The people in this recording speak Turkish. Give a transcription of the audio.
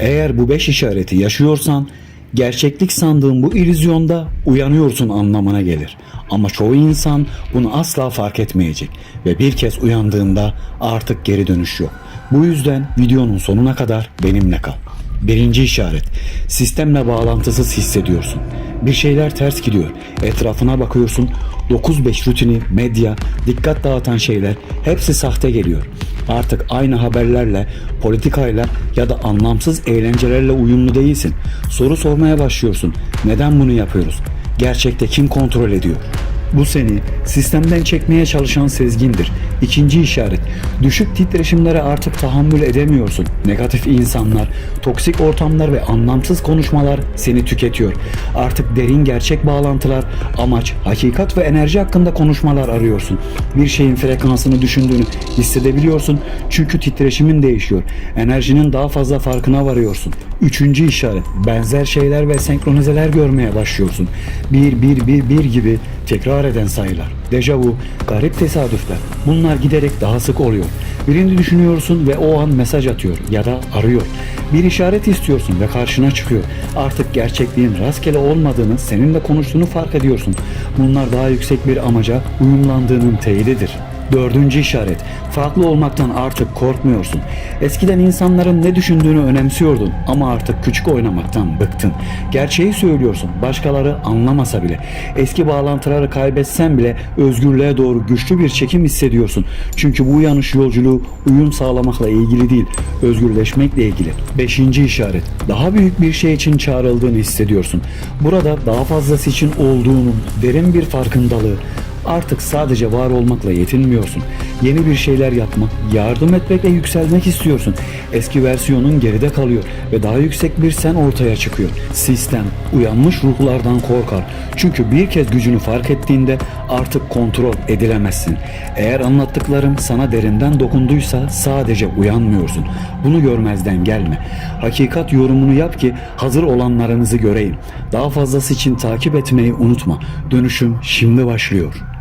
Eğer bu beş işareti yaşıyorsan gerçeklik sandığın bu illüzyonda uyanıyorsun anlamına gelir. Ama çoğu insan bunu asla fark etmeyecek ve bir kez uyandığında artık geri dönüş yok. Bu yüzden videonun sonuna kadar benimle kal. Birinci işaret. Sistemle bağlantısız hissediyorsun. Bir şeyler ters gidiyor. Etrafına bakıyorsun. 9-5 rutini, medya, dikkat dağıtan şeyler hepsi sahte geliyor. Artık aynı haberlerle, politikayla ya da anlamsız eğlencelerle uyumlu değilsin. Soru sormaya başlıyorsun. Neden bunu yapıyoruz? Gerçekte kim kontrol ediyor? Bu seni sistemden çekmeye çalışan sezgindir. İkinci işaret. Düşük titreşimlere artık tahammül edemiyorsun. Negatif insanlar, toksik ortamlar ve anlamsız konuşmalar seni tüketiyor. Artık derin gerçek bağlantılar, amaç, hakikat ve enerji hakkında konuşmalar arıyorsun. Bir şeyin frekansını düşündüğünü hissedebiliyorsun çünkü titreşimin değişiyor. Enerjinin daha fazla farkına varıyorsun. Üçüncü işaret. Benzer şeyler ve senkronizeler görmeye başlıyorsun. Bir, bir, bir, bir gibi tekrar eden sayılar. Dejavu, garip tesadüfler. Bunlar giderek daha sık oluyor. Birini düşünüyorsun ve o an mesaj atıyor ya da arıyor. Bir işaret istiyorsun ve karşına çıkıyor. Artık gerçekliğin rastgele olmadığını, seninle konuştuğunu fark ediyorsun. Bunlar daha yüksek bir amaca uyumlandığının teyididir. Dördüncü işaret. Farklı olmaktan artık korkmuyorsun. Eskiden insanların ne düşündüğünü önemsiyordun ama artık küçük oynamaktan bıktın. Gerçeği söylüyorsun. Başkaları anlamasa bile. Eski bağlantıları kaybetsen bile özgürlüğe doğru güçlü bir çekim hissediyorsun. Çünkü bu uyanış yolculuğu uyum sağlamakla ilgili değil, özgürleşmekle ilgili. Beşinci işaret. Daha büyük bir şey için çağrıldığını hissediyorsun. Burada daha fazlası için olduğunun derin bir farkındalığı, Artık sadece var olmakla yetinmiyorsun. Yeni bir şeyler yapmak, yardım etmek ve yükselmek istiyorsun. Eski versiyonun geride kalıyor ve daha yüksek bir sen ortaya çıkıyor. Sistem uyanmış ruhlardan korkar. Çünkü bir kez gücünü fark ettiğinde artık kontrol edilemezsin. Eğer anlattıklarım sana derinden dokunduysa sadece uyanmıyorsun. Bunu görmezden gelme. Hakikat yorumunu yap ki hazır olanlarınızı göreyim. Daha fazlası için takip etmeyi unutma. Dönüşüm şimdi başlıyor.